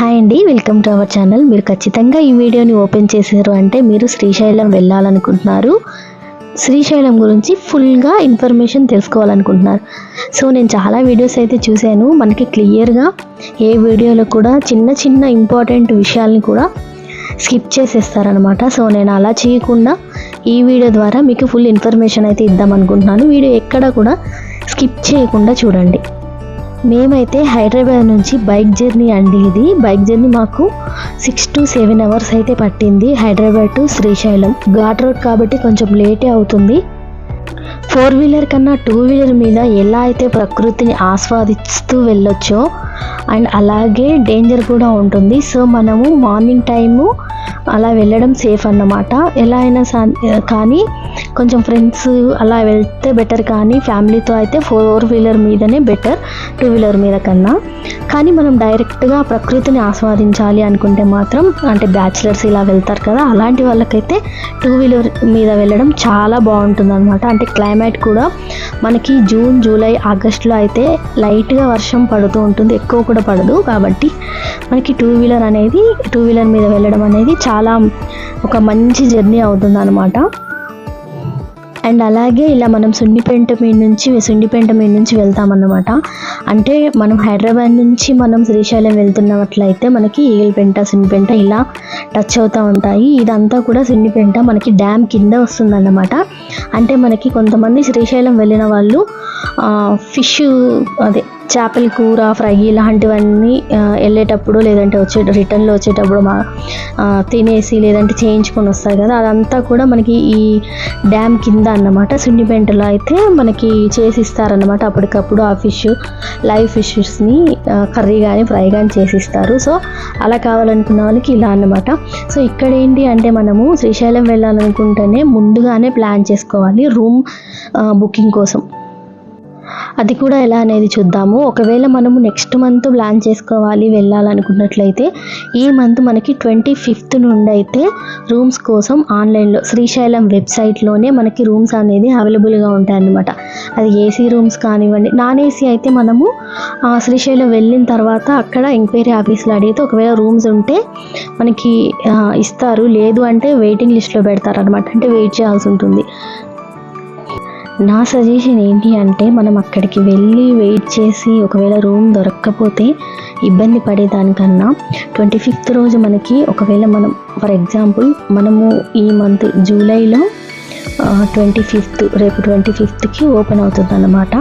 Hi అండి welcome to our channel. మీరు ఖచ్చితంగా ఈ వీడియోని ఓపెన్ చేశారు అంటే మీరు శ్రీశైలం వెళ్ళాలనుకుంటున్నారు. శ్రీశైలం గురించి ఫుల్గా ఇన్ఫర్మేషన్ తెలుసుకోవాలనుకుంటున్నారు. సో నేను చాలా వీడియోస్ అయితే చూశాను. మనకి క్లియర్గా ఏ వీడియోలో కూడా చిన్న చిన్న ఇంపార్టెంట్ విషయాల్ని కూడా స్కిప్ చేసేస్తారనమాట సో నేను అలా చేయకుండా ఈ వీడియో ద్వారా మీకు ఫుల్ ఇన్ఫర్మేషన్ అయితే ఇద్దాం అనుకుంటున్నాను వీడియో ఎక్కడ కూడా స్కిప్ చేయకుండా చూడండి. మేమైతే హైదరాబాద్ నుంచి బైక్ జర్నీ అండి ఇది. బైక్ జర్నీ మాకు సిక్స్ టు సెవెన్ అవర్స్ అయితే పట్టింది. హైదరాబాద్ టు శ్రీశైలం. ఘాట్ రోడ్ కాబట్టి కొంచెం లేటే అవుతుంది. ఫోర్ వీలర్ కన్నా టూ వీలర్ మీద ఎలా అయితే ప్రకృతిని ఆస్వాదిస్తూ వెళ్ళొచ్చో అండ్ అలాగే డేంజర్ కూడా ఉంటుంది. సో మనము మార్నింగ్ టైము అలా వెళ్ళడం సేఫ్ అన్నమాట. ఎలా అయినా సా- కానీ కొంచెం ఫ్రెండ్స్ అలా వెళ్తే బెటర్ కానీ ఫ్యామిలీతో అయితే ఫోర్ వీలర్ మీదనే బెటర్ టూ వీలర్ మీద కన్నా. కానీ మనం డైరెక్ట్గా ప్రకృతిని ఆస్వాదించాలి అనుకుంటే మాత్రం అంటే బ్యాచిలర్స్ ఇలా వెళ్తారు కదా అలాంటి వాళ్ళకైతే టూ వీలర్ మీద వెళ్ళడం చాలా బాగుంటుంది అనమాట అంటే క్లైమేట్ కూడా మనకి జూన్ జూలై ఆగస్టులో అయితే లైట్గా వర్షం పడుతూ ఉంటుంది ఎక్కువ కూడా పడదు. కాబట్టి మనకి టూ వీలర్ అనేది టూ వీలర్ మీద వెళ్ళడం అనేది చాలా ఒక మంచి జర్నీ అవుతుంది అనమాట అండ్ అలాగే ఇలా మనం సుండిపేంట మీద నుంచి సుండిపేంట మీద నుంచి వెళ్తామన్నమాట. అంటే మనం హైదరాబాద్ నుంచి మనం శ్రీశైలం వెళ్తున్నట్లయితే మనకి ఈగలపెంట సుండిపెంట ఇలా టచ్ అవుతూ ఉంటాయి. ఇదంతా కూడా సుండిపెంట మనకి డ్యామ్ కింద వస్తుందన్నమాట. అంటే మనకి కొంతమంది శ్రీశైలం వెళ్ళిన వాళ్ళు ఫిష్ అదే చేపల కూర ఫ్రై ఇలాంటివన్నీ వెళ్ళేటప్పుడు లేదంటే వచ్చే రిటర్న్లో వచ్చేటప్పుడు మా తినేసి లేదంటే చేయించుకొని వస్తారు కదా అదంతా కూడా మనకి ఈ డ్యామ్ కింద అన్నమాట సున్నిపెంటలో అయితే మనకి చేసి ఇస్తారన్నమాట అప్పటికప్పుడు ఆ ఫిష్ లైవ్ ఫిషెస్ని కర్రీ కానీ ఫ్రై కానీ చేసిస్తారు. సో అలా కావాలనుకున్న వాళ్ళకి ఇలా అన్నమాట. సో ఇక్కడ ఏంటి అంటే మనము శ్రీశైలం వెళ్ళాలనుకుంటేనే ముందుగానే ప్లాన్ చేసుకోవాలి రూమ్ బుకింగ్ కోసం. అది కూడా ఎలా అనేది చూద్దాము. ఒకవేళ మనము నెక్స్ట్ మంత్ ప్లాన్ చేసుకోవాలి వెళ్ళాలనుకున్నట్లయితే ఈ మంత్ మనకి ట్వంటీ ఫిఫ్త్ నుండి అయితే రూమ్స్ కోసం ఆన్లైన్లో శ్రీశైలం వెబ్సైట్లోనే మనకి రూమ్స్ అనేది అవైలబుల్గా ఉంటాయన్నమాట. అది ఏసీ రూమ్స్ కానివ్వండి నాన్ ఏసీ అయితే మనము శ్రీశైలం వెళ్ళిన తర్వాత అక్కడ ఎంక్వైరీ ఆఫీస్లో అడిగితే ఒకవేళ రూమ్స్ ఉంటే మనకి ఇస్తారు. లేదు అంటే వెయిటింగ్ లిస్ట్లో పెడతారు అనమాట అంటే వెయిట్ చేయాల్సి ఉంటుంది. నా సజెషన్ ఏంటి అంటే మనం అక్కడికి వెళ్ళి వెయిట్ చేసి ఒకవేళ రూమ్ దొరక్కపోతే ఇబ్బంది పడేదానికన్నా ట్వంటీ ఫిఫ్త్ రోజు మనకి ఒకవేళ మనం ఫర్ ఎగ్జాంపుల్ మనము ఈ మంత్ జూలైలో ట్వంటీ ఫిఫ్త్ రేపు ట్వంటీ ఫిఫ్త్కి ఓపెన్ అవుతుంది అన్నమాట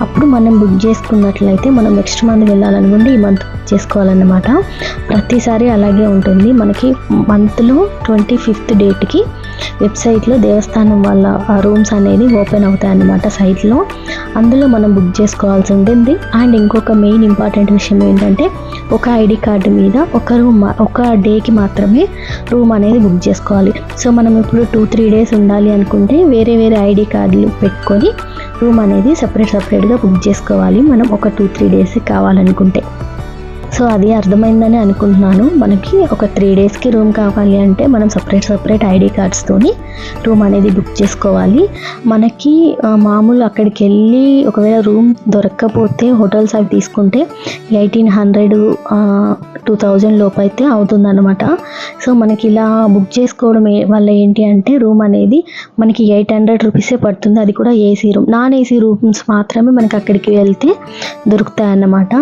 అప్పుడు మనం బుక్ చేసుకున్నట్లయితే మనం నెక్స్ట్ మంత్ వెళ్ళాలనుకుంటే ఈ మంత్ బుక్ చేసుకోవాలన్నమాట. ప్రతిసారి అలాగే ఉంటుంది. మనకి మంత్లో ట్వంటీ ఫిఫ్త్ డేట్కి వెబ్సైట్లో దేవస్థానం వాళ్ళ రూమ్స్ అనేది ఓపెన్ అవుతాయి అన్నమాట సైట్లో. అందులో మనం బుక్ చేసుకోవాల్సి ఉంటుంది. అండ్ ఇంకొక మెయిన్ ఇంపార్టెంట్ విషయం ఏంటంటే ఒక ఐడి కార్డు మీద ఒక రూమ్ ఒక డేకి మాత్రమే రూమ్ అనేది బుక్ చేసుకోవాలి. సో మనం ఇప్పుడు టూ త్రీ డేస్ ఉండాలి అనుకుంటే వేరే వేరే ఐడి కార్డులు పెట్టుకొని రూమ్ అనేది సపరేట్ సపరేట్గా బుక్ చేసుకోవాలి. మనం ఒక టూ త్రీ డేస్ కావాలనుకుంటే. సో అది అర్థమైందని అనుకుంటున్నాను. మనకి ఒక త్రీ డేస్కి రూమ్ కావాలి అంటే మనం సపరేట్ సపరేట్ ఐడి కార్డ్స్తోని రూమ్ అనేది బుక్ చేసుకోవాలి. మనకి మామూలు అక్కడికి వెళ్ళి ఒకవేళ రూమ్ దొరక్కపోతే హోటల్స్ అవి తీసుకుంటే ఎయిటీన్ హండ్రెడ్ టూ థౌజండ్ లోపు అయితే అవుతుందన్నమాట. సో మనకి ఇలా బుక్ చేసుకోవడం వల్ల ఏంటి అంటే రూమ్ అనేది మనకి ఎయిట్ హండ్రెడ్ రూపీసే పడుతుంది. అది కూడా AC room. Non AC rooms మాత్రమే మనకి అక్కడికి వెళ్తే దొరుకుతాయి అన్నమాట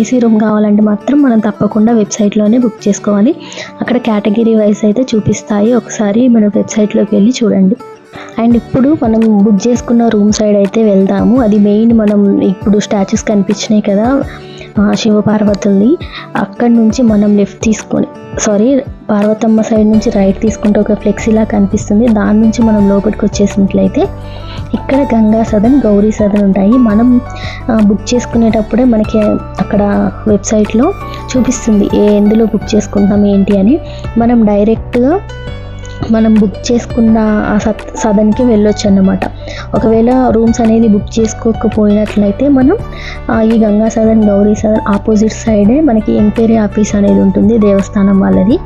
ఏసీ రూమ్ కావాలంటే మాత్రం మనం తప్పకుండా వెబ్సైట్లోనే బుక్ చేసుకోవాలి. అక్కడ కేటగిరీ వైజ్ అయితే చూపిస్తాయి. ఒకసారి మన వెబ్సైట్లోకి వెళ్ళి చూడండి. అండ్ ఇప్పుడు మనం బుక్ చేసుకున్న రూమ్ సైడ్ అయితే వెళ్దాము. అది మెయిన్ మనం ఇప్పుడు స్టాచ్యూస్ కనిపించినాయి కదా. శివపార్వతుల్ని అక్కడి నుంచి మనం లెఫ్ట్ తీసుకొని సారీ పార్వతమ్మ సైడ్ నుంచి రైట్ తీసుకుంటే ఒక ఫ్లెక్సీలా కనిపిస్తుంది. దాని నుంచి మనం లోపలికి వచ్చేసినట్లయితే ఇక్కడ గంగా సదన్ గౌరీ సదన్ ఉంటాయి. మనం బుక్ చేసుకునేటప్పుడే మనకి అక్కడ వెబ్సైట్లో చూపిస్తుంది ఏ ఎందులో బుక్ చేసుకుంటాం ఏంటి అని. మనం డైరెక్ట్గా మనం బుక్ చేసుకున్న ఆ సత్ సదన్కి వెళ్ళొచ్చు అన్నమాట ఒకవేళ రూమ్స్ అనేది బుక్ చేసుకోకపోయినట్లయితే మనం ఈ గంగా సదన్ గౌరీ సదన్ ఆపోజిట్ సైడే మనకి ఎంక్వైరీ ఆఫీస్ అనేది ఉంటుంది దేవస్థానం వాళ్ళది.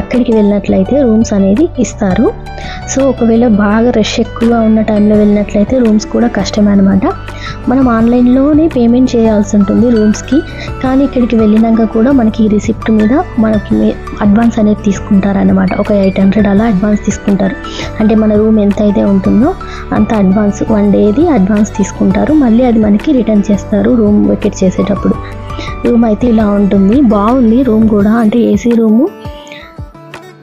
అక్కడికి వెళ్ళినట్లయితే రూమ్స్ అనేది ఇస్తారు. సో ఒకవేళ బాగా రష్ ఎక్కువగా ఉన్న టైంలో వెళ్ళినట్లయితే రూమ్స్ కూడా కష్టమే అనమాట మనం ఆన్లైన్లోనే పేమెంట్ చేయాల్సి ఉంటుంది రూమ్స్కి కానీ ఇక్కడికి వెళ్ళినాక కూడా మనకి ఈ రిసిప్ట్ మీద మనకి అడ్వాన్స్ అనేది తీసుకుంటారన్నమాట. ఒక ఎయిట్ హండ్రెడ్ అలా అడ్వాన్స్ తీసుకుంటారు. అంటే మన రూమ్ ఎంత అయితే ఉంటుందో అంత అడ్వాన్స్ వన్ డేది అడ్వాన్స్ తీసుకుంటారు. మళ్ళీ అది మనకి రిటర్న్ చేస్తారు రూమ్ వెకెట్ చేసేటప్పుడు. రూమ్ అయితే ఇలా ఉంటుంది. బాగుంది రూమ్ కూడా. అంటే ఏసీ రూము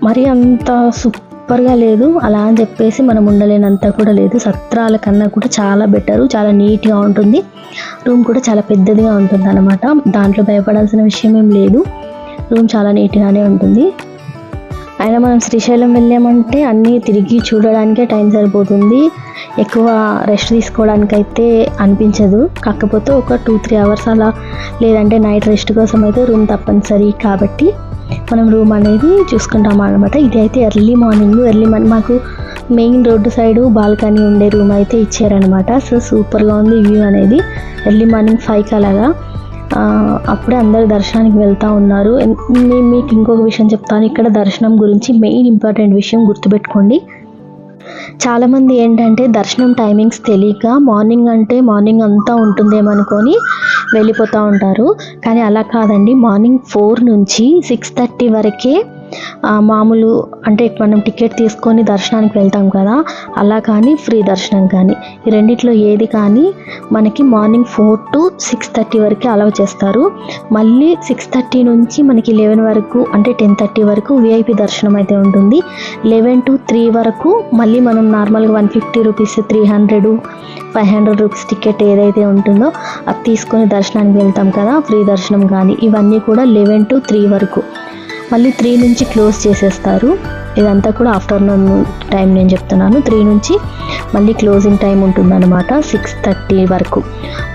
మరి అంత సూపర్గా లేదు. అలా అని చెప్పేసి మనం ఉండలేనంత కూడా లేదు. సత్రాల కన్నా కూడా చాలా బెటరు చాలా నీట్గా ఉంటుంది. రూమ్ కూడా చాలా పెద్దదిగా ఉంటుంది అనమాట దాంట్లో భయపడాల్సిన విషయం ఏం లేదు. రూమ్ చాలా నీట్గానే ఉంటుంది. అయినా మనం శ్రీశైలం వెళ్ళామంటే అన్నీ తిరిగి చూడడానికే టైం సరిపోతుంది. ఎక్కువ రెస్ట్ తీసుకోవడానికి అయితే అనిపించదు. కాకపోతే ఒక టూ త్రీ అవర్స్ అలా లేదంటే నైట్ రెస్ట్ కోసం అయితే రూమ్ తప్పనిసరి. కాబట్టి మనం రూమ్ అనేది చూసుకుంటాం అనమాట ఇది అయితే ఎర్లీ మార్నింగ్ ఎర్లీ మార్నింగ్ మాకు మెయిన్ రోడ్డు సైడు బాల్కనీ ఉండే రూమ్ అయితే ఇచ్చారనమాట సో సూపర్గా ఉంది వ్యూ అనేది. ఎర్లీ మార్నింగ్ ఫైవ్కి అలాగా అప్పుడే అందరు దర్శనానికి వెళ్తూ ఉన్నారు. నేను మీకు ఇంకొక విషయం చెప్తాను. ఇక్కడ దర్శనం గురించి మెయిన్ ఇంపార్టెంట్ విషయం గుర్తుపెట్టుకోండి. చాలామంది ఏంటంటే దర్శనం టైమింగ్స్ తెలియక మార్నింగ్ అంటే మార్నింగ్ అంతా ఉంటుందేమో అనుకొని వెళ్ళిపోతూ ఉంటారు. కానీ అలా కాదండి. మార్నింగ్ ఫోర్ నుంచి సిక్స్ థర్టీ వరకే మామూలు అంటే మనం టికెట్ తీసుకొని దర్శనానికి వెళ్తాం కదా అలా కానీ ఫ్రీ దర్శనం కానీ. ఈ రెండిట్లో ఏది కానీ మనకి morning four to six thirty వరకే అలవ్ చేస్తారు. మళ్ళీ సిక్స్ థర్టీ నుంచి మనకి లెవెన్ వరకు అంటే టెన్ థర్టీ వరకు విఐపి దర్శనం అయితే ఉంటుంది. లెవెన్ టు త్రీ వరకు మళ్ళీ మనం నార్మల్గా one fifty rupees three hundred five hundred rupees ticket ఏదైతే ఉంటుందో అది తీసుకొని దర్శనానికి వెళ్తాం కదా ఫ్రీ దర్శనం కానీ. ఇవన్నీ కూడా లెవెన్ టు త్రీ వరకు. మళ్ళీ త్రీ నుంచి క్లోజ్ చేసేస్తారు. ఇదంతా కూడా ఆఫ్టర్నూన్ టైం నేను చెప్తున్నాను. త్రీ నుంచి మళ్ళీ క్లోజింగ్ టైం ఉంటుందన్నమాట సిక్స్ థర్టీ వరకు.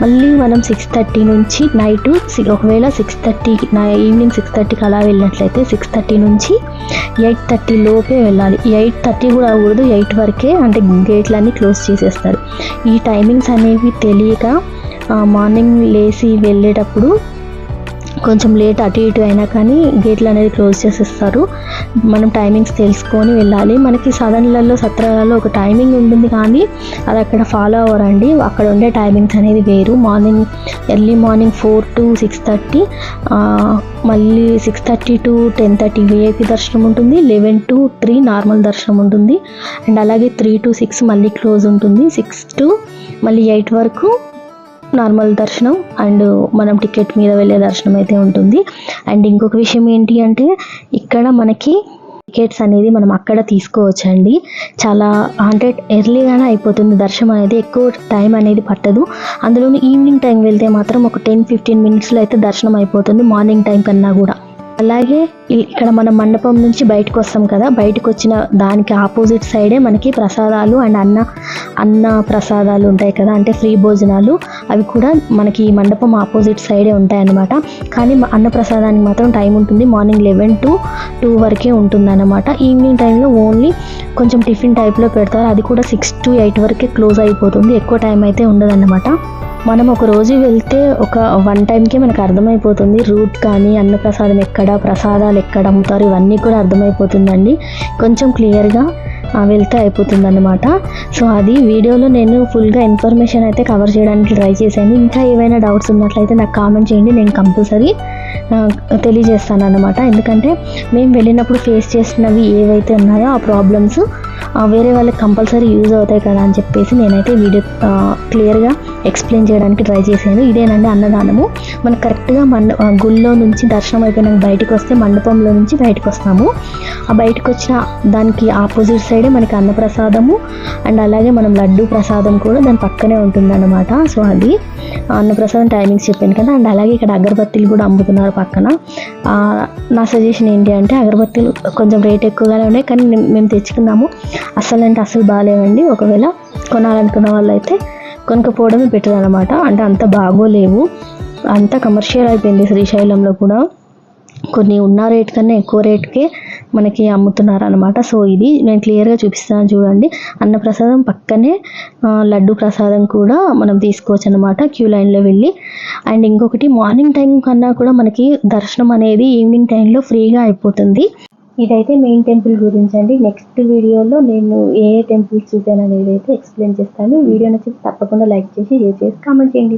మళ్ళీ మనం సిక్స్ థర్టీ నుంచి నైట్ ఒకవేళ సిక్స్ థర్టీ నా ఈవినింగ్ సిక్స్ థర్టీకి అలా వెళ్ళినట్లయితే సిక్స్ థర్టీ నుంచి ఎయిట్ థర్టీ లోపే వెళ్ళాలి. ఎయిట్ థర్టీ కూడా అవ్వకూడదు. ఎయిట్ వరకే అంటే గేట్లన్నీ క్లోజ్ చేసేస్తారు. ఈ టైమింగ్స్ అనేవి తెలియక మార్నింగ్ లేచి వెళ్ళేటప్పుడు కొంచెం లేట్ అటు ఇటు అయినా కానీ గేట్లు అనేది క్లోజ్ చేసేస్తారు. మనం టైమింగ్స్ తెలుసుకొని వెళ్ళాలి. మనకి సదన్లలో సత్రాలలో ఒక టైమింగ్ ఉంటుంది కానీ అది అక్కడ ఫాలో అవ్వరండి. అక్కడ ఉండే టైమింగ్స్ అనేది వేరు. Morning early morning four to six thirty మళ్ళీ six thirty to ten thirty VIP దర్శనం ఉంటుంది. లెవెన్ టు త్రీ నార్మల్ దర్శనం ఉంటుంది. అండ్ అలాగే త్రీ టు సిక్స్ మళ్ళీ క్లోజ్ ఉంటుంది. సిక్స్ టు మళ్ళీ ఎయిట్ వరకు నార్మల్ దర్శనం అండ్ మనం టికెట్ మీద వెళ్ళే దర్శనం అయితే ఉంటుంది. అండ్ ఇంకొక విషయం ఏంటి అంటే ఇక్కడ మనకి టికెట్స్ అనేది మనం అక్కడ తీసుకోవచ్చండి. చాలా అంటే ఎర్లీగానే అయిపోతుంది దర్శనం అనేది ఎక్కువ టైం అనేది పట్టదు. అందులోని ఈవినింగ్ టైం వెళ్తే మాత్రం ఒక టెన్ ఫిఫ్టీన్ మినిట్స్లో అయితే దర్శనం అయిపోతుంది మార్నింగ్ టైం కన్నా కూడా. అలాగే ఇక్కడ మనం మండపం నుంచి బయటకు వస్తాం కదా బయటకు వచ్చిన దానికి ఆపోజిట్ సైడే మనకి ప్రసాదాలు అండ్ అన్న అన్న ప్రసాదాలు ఉంటాయి కదా అంటే ఫ్రీ భోజనాలు అవి కూడా మనకి మండపం ఆపోజిట్ సైడే ఉంటాయి అన్నమాట కానీ అన్న ప్రసాదానికి మాత్రం టైం ఉంటుంది మార్నింగ్ లెవెన్ టు టూ వరకే ఉంటుంది అనమాట ఈవినింగ్ టైంలో ఓన్లీ కొంచెం టిఫిన్ టైప్లో పెడతారు అది కూడా సిక్స్ టు ఎయిట్ వరకే క్లోజ్ అయిపోతుంది ఎక్కువ టైం అయితే ఉండదన్నమాట. మనం ఒక రోజు వెళ్తే ఒక వన్ టైంకే మనకు అర్థమైపోతుంది. రూట్ కానీ అన్నప్రసాదం ఎక్కడ ప్రసాదాలు ఎక్కడ అమ్ముతారు ఇవన్నీ కూడా అర్థమైపోతుందండి. కొంచెం క్లియర్గా వెళ్తే అయిపోతుంది అనమాట సో అది వీడియోలో నేను ఫుల్గా ఇన్ఫర్మేషన్ అయితే కవర్ చేయడానికి ట్రై చేశాను. ఇంకా ఏవైనా డౌట్స్ ఉన్నట్లయితే నాకు కామెంట్ చేయండి. నేను కంపల్సరీ తెలియజేస్తాను అనమాట ఎందుకంటే మేము వెళ్ళినప్పుడు ఫేస్ చేసినవి ఏవైతే ఉన్నాయో ఆ ప్రాబ్లమ్స్ వేరే వాళ్ళకి కంపల్సరీ యూజ్ అవుతాయి కదా అని చెప్పేసి నేనైతే వీడియో క్లియర్గా ఎక్స్ప్లెయిన్ చేయడానికి ట్రై చేశాను. ఇదేనండి అన్నదానము. మనం కరెక్ట్గా మండ గుళ్ళో నుంచి దర్శనం అయిపోయినాక బయటకు వస్తే మండపంలో నుంచి బయటకు వస్తాము. ఆ బయటకు వచ్చిన దానికి ఆపోజిట్ సైడే మనకి అన్నప్రసాదము అండ్ అలాగే మనం లడ్డు ప్రసాదం కూడా దాని పక్కనే ఉంటుందన్నమాట. సో అది అన్నప్రసాదం టైమింగ్స్ చెప్పాను కదా. అండ్ అలాగే ఇక్కడ అగరబత్తీలు కూడా అమ్ముతున్నారు. పక్కన. నా సజెషన్ ఏంటి అంటే అగరబత్తీలు కొంచెం రేట్ ఎక్కువగానే ఉన్నాయి కానీ మేము- మేము తెచ్చుకున్నాము. అసలు అంటే అసలు బాగాలేవండి. ఒకవేళ కొనాలనుకున్న వాళ్ళు అయితే కొనుక్కపోవడమే బెటర్ అనమాట అంటే అంత బాగోలేవు. అంత కమర్షియల్ అయిపోయింది శ్రీశైలంలో కూడా. కొన్ని ఉన్న రేట్ కన్నా ఎక్కువ రేట్కే మనకి అమ్ముతున్నారు అనమాట సో ఇది నేను క్లియర్గా చూపిస్తాను చూడండి. అన్నప్రసాదం పక్కనే లడ్డు ప్రసాదం కూడా మనం తీసుకోవచ్చు అనమాట క్యూ లైన్లో వెళ్ళి. అండ్ ఇంకొకటి మార్నింగ్ టైం కన్నా కూడా మనకి దర్శనం అనేది ఈవినింగ్ టైంలో ఫ్రీగా అయిపోతుంది. ఇదైతే మెయిన్ టెంపుల్ గురించి అండి. నెక్స్ట్ వీడియోలో నేను ఏ ఏ టెంపుల్స్ చూపాను అనేది అయితే ఎక్స్ప్లెయిన్ చేస్తాను. వీడియో నచ్చితే తప్పకుండా లైక్ చేసి షేర్ చేసి కామెంట్ చేయండి.